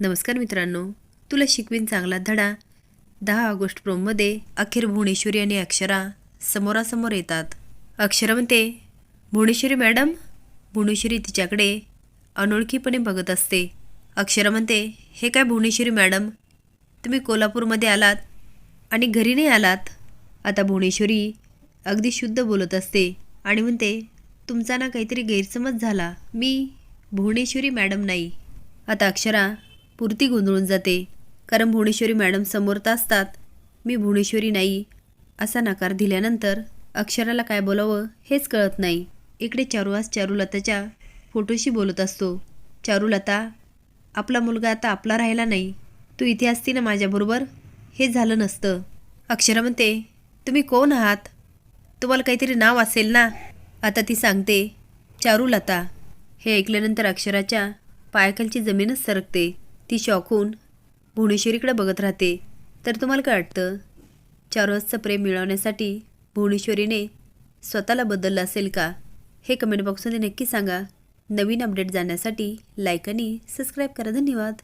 नमस्कार मित्रांनो तुला शिकवीन चांगला धडा. दहा ऑगस्ट प्रोममध्ये अखेर भुवनेश्वरी आणि अक्षरा समोरासमोर येतात. अक्षरा म्हणते भुवनेश्वरी मॅडम भुवनेश्वरी तिच्याकडे अनोळखीपणे बघत असते. अक्षरा म्हणते हे काय भुवनेश्वरी मॅडम? तुम्ही कोल्हापूरमध्ये आलात आणि घरी नाही आलात? आता भुवनेश्वरी अगदी शुद्ध बोलत असते आणि म्हणते तुमचा ना काहीतरी गैरसमज झाला. मी भुवनेश्वरी मॅडम नाही. आता अक्षरा पुरती गोंधळून जाते. कारण भुवनेश्वरी मॅडम समोर तर असतात. मी भुवनेश्वरी नाही असा नकार दिल्यानंतर अक्षराला काय बोलावं हेच कळत नाही. इकडे चारुवास चारुलताच्या फोटोशी बोलत असतो. चारुलता आपला मुलगा आता आपला राहिला नाही. तू इथे असती ना माझ्याबरोबर? हे झालं नसतं. अक्षरा म्हणते तुम्ही कोण आहात? तुम्हाला काहीतरी नाव असेल ना? आता ती सांगते चारुलता. हे ऐकल्यानंतर अक्षराच्या पायाखालची जमीनच सरकते. ती शॉकहून भुवनेश्वरीकडे बघत राहते. तर तुम्हाला काय वाटतं? चारुवासचं प्रेम मिळवण्यासाठी भुवनेश्वरीने स्वतःला बदललं असेल का? हे कमेंट बॉक्समध्ये नक्की सांगा. नवीन अपडेट जाण्यासाठी लाईक आणि सबस्क्राईब करा. धन्यवाद.